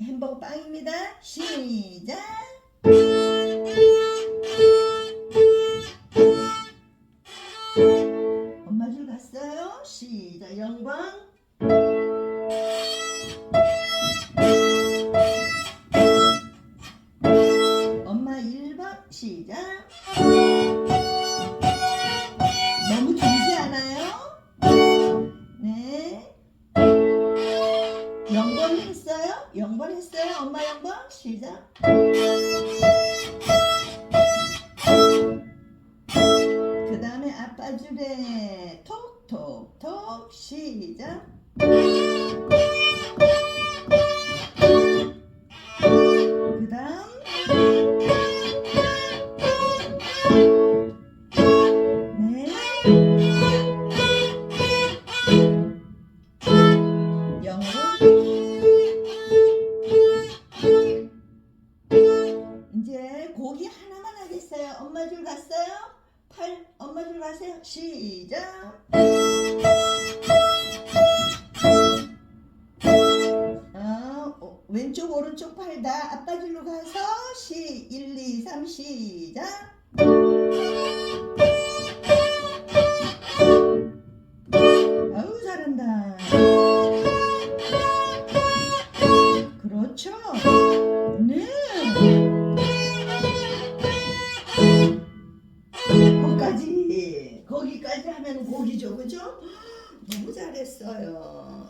햄버거 빵입니다. 시작. 엄마 줄 갔어요. 시작. 영광. 엄마 1번 시작. 0번 했어요? 엄마 0번? 시작. 그 다음에 아빠 줄에 톡톡톡 시작. 고기 하나만 하겠어요. 엄마 줄 갔어요? 팔 엄마 줄 가세요. 시작. 아, 어, 왼쪽 오른쪽 팔 다 아빠 줄로 가서 시 1, 2, 3 시작. 거기까지 하면 고기죠, 그죠? 너무 잘했어요.